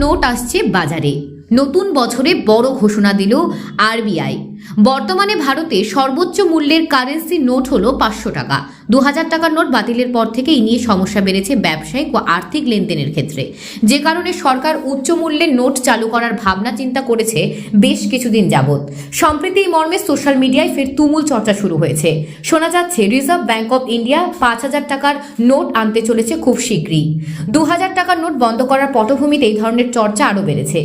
Note আসছে বাজারে। নতুন বছরে বড় ঘোষণা দিল আরবিআই বর্তমানে ভারতে সর্বোচ্চ মূল্যের কারেন্সি নোট হলো পাঁচশো টাকা। দু হাজার টাকার নোট বাতিলের পর থেকে এই নিয়ে সমস্যা বেড়েছে ব্যবসায়িক ও আর্থিক লেনদেনের ক্ষেত্রে। যে কারণে সরকার উচ্চ মূল্যের নোট চালু করার ভাবনা চিন্তা করেছে বেশ কিছুদিন যাবৎ। সম্প্রতি এই মর্মে সোশ্যাল মিডিয়ায় ফের তুমুল চর্চা শুরু হয়েছে। শোনা যাচ্ছে, রিজার্ভ ব্যাংক অফ ইন্ডিয়া পাঁচ হাজার টাকার নোট আনতে চলেছে খুব শীঘ্রই। দু হাজার টাকার নোট বন্ধ করার পটভূমিতে এই ধরনের চর্চা আরও বেড়েছে।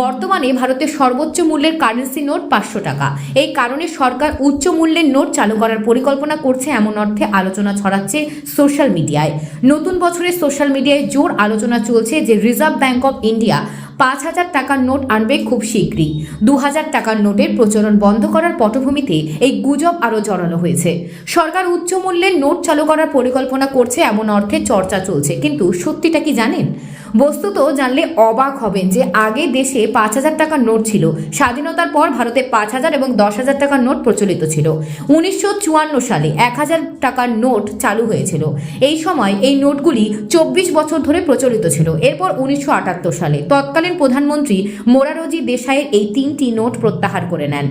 বর্তমানে ভারতের সর্বোচ্চ মূল্যের কারেন্সি নোট পাঁচশো টাকা। এই কারণে সরকার উচ্চ মূল্যের নোট চালু করার পরিকল্পনা করছে এমন অর্থে আলোচনা ছড়াচ্ছে সোশ্যাল মিডিয়ায়। নতুন বছরে সোশ্যাল মিডিয়ায় জোর আলোচনা চলছে যে রিজার্ভ ব্যাঙ্ক অফ ইন্ডিয়া পাঁচ হাজার টাকার নোট আনবে খুব শীঘ্রই। দু হাজার টাকার নোটের প্রচলন বন্ধ করার পটভূমিতে এই গুজব আরও জড়ানো হয়েছে। সরকার উচ্চ মূল্যের নোট চালু করার পরিকল্পনা করছে এমন অর্থে চর্চা চলছে। কিন্তু সত্যিটা কি জানেন? বস্তুত জানলে অবাক হবেন যে আগে দেশে পাঁচ হাজার টাকার নোট ছিল। স্বাধীনতার পর ভারতে পাঁচ হাজার এবং দশ হাজার টাকার নোট প্রচলিত ছিল। উনিশশো চুয়ান্ন সালে এক হাজার টাকার নোট চালু হয়েছিল। এই সময় এই নোটগুলি চব্বিশ বছর ধরে প্রচলিত ছিল। এরপর উনিশশো আটাত্তর সালে তৎকালীন প্রধানমন্ত্রী মোরারজি দেশাইয়ের এই তিনটি নোট প্রত্যাহার করে নেন।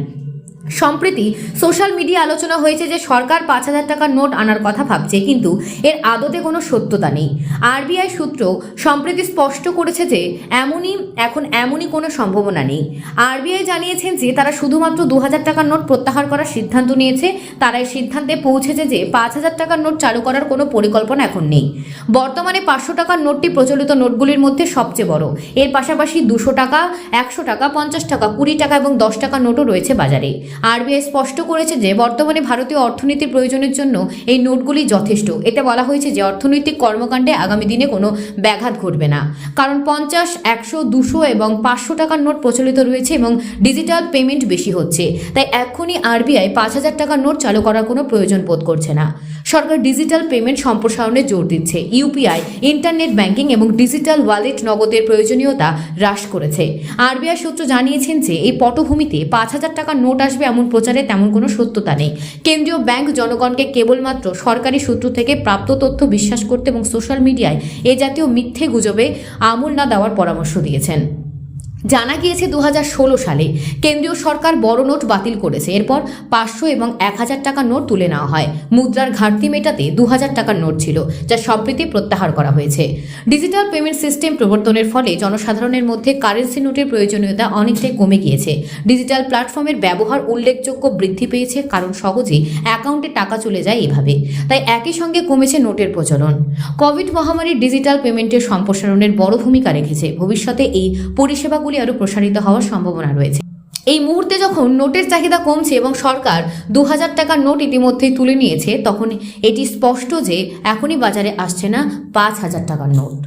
সম্প্রতি সোশ্যাল মিডিয়া আলোচনা হয়েছে যে সরকার পাঁচ হাজার টাকার নোট আনার কথা ভাবছে, কিন্তু এর আদতে কোনো সত্যতা নেই। আরবিআই সূত্র সম্প্রতি স্পষ্ট করেছে যে এমনই, এখন এমনই কোনো সম্ভাবনা নেই। আরবিআই জানিয়েছেন যে তারা শুধুমাত্র দু হাজার টাকার নোট প্রত্যাহার করার সিদ্ধান্ত নিয়েছে। তারা এই সিদ্ধান্তে পৌঁছেছে যে পাঁচ হাজার টাকার নোট চালু করার কোনো পরিকল্পনা এখন নেই। বর্তমানে পাঁচশো টাকার নোটটি প্রচলিত নোটগুলির মধ্যে সবচেয়ে বড়। এর পাশাপাশি দুশো টাকা, একশো টাকা, পঞ্চাশ টাকা, কুড়ি টাকা এবং দশ টাকার নোটও রয়েছে বাজারে। আরবিআই স্পষ্ট করেছে যে বর্তমানে ভারতীয় অর্থনীতির প্রয়োজনের জন্য এই নোটগুলি যথেষ্ট। এতে বলা হয়েছে যে অর্থনৈতিক কর্মকাণ্ডে আগামী দিনে কোনো ব্যাঘাত ঘটবে না। কারণ পঞ্চাশ, একশো, দুশো এবং পাঁচশো টাকার নোট প্রচলিত রয়েছে এবং ডিজিটাল পেমেন্ট বেশি হচ্ছে। তাই এখনই আরবিআই পাঁচ হাজার টাকার নোট চালু করার কোনো প্রয়োজন বোধ করছে না। সরকার ডিজিটাল পেমেন্ট সম্প্রসারণে জোর দিচ্ছে। ইউপিআই, ইন্টারনেট ব্যাংকিং এবং ডিজিটাল ওয়ালেট নগদের প্রয়োজনীয়তা হ্রাস করেছে। আরবিআই সূত্র জানিয়েছেন যে, এই পটভূমিতে পাঁচ হাজার টাকার নোট আসবে এমন প্রচারে তেমন কোনো সত্যতা নেই। কেন্দ্রীয় ব্যাংক জনগণকে কেবলমাত্র সরকারি সূত্র থেকে প্রাপ্ত তথ্য বিশ্বাস করতে এবং সোশ্যাল মিডিয়ায় এ জাতীয় মিথ্যে গুজবে আমল না দেওয়ার পরামর্শ দিয়েছেন। জানা গিয়েছে দু হাজার ষোলো সালে কেন্দ্রীয় সরকার বড় নোট বাতিল করেছে। এরপর পাঁচশো এবং এক হাজার টাকার নোট তুলে নেওয়া হয়। মুদ্রার ঘাটতি মেটাতে দু হাজার টাকার নোট ছিল, যা সম্প্রতি প্রত্যাহার করা হয়েছে। ডিজিটাল পেমেন্ট সিস্টেম প্রবর্তনের ফলে জনসাধারণের মধ্যে কারেন্সি নোটের প্রয়োজনীয়তা অনেকটাই কমে গিয়েছে। ডিজিটাল প্ল্যাটফর্মের ব্যবহার উল্লেখযোগ্য বৃদ্ধি পেয়েছে, কারণ সহজেই অ্যাকাউন্টে টাকা চলে যায় এভাবে। তাই একই সঙ্গে কমেছে নোটের প্রচলন। কোভিড মহামারী ডিজিটাল পেমেন্টের সম্প্রসারণের বড় ভূমিকা রেখেছে। ভবিষ্যতে এই পরিষেবাগুলি আরও প্রসারিত হওয়ার সম্ভাবনা রয়েছে। এই মুহূর্তে যখন নোটের চাহিদা কমছে এবং সরকার দু হাজার টাকার নোট ইতিমধ্যেই তুলে নিয়েছে, তখন এটি স্পষ্ট যে এখনই বাজারে আসছে না পাঁচ হাজার টাকার নোট।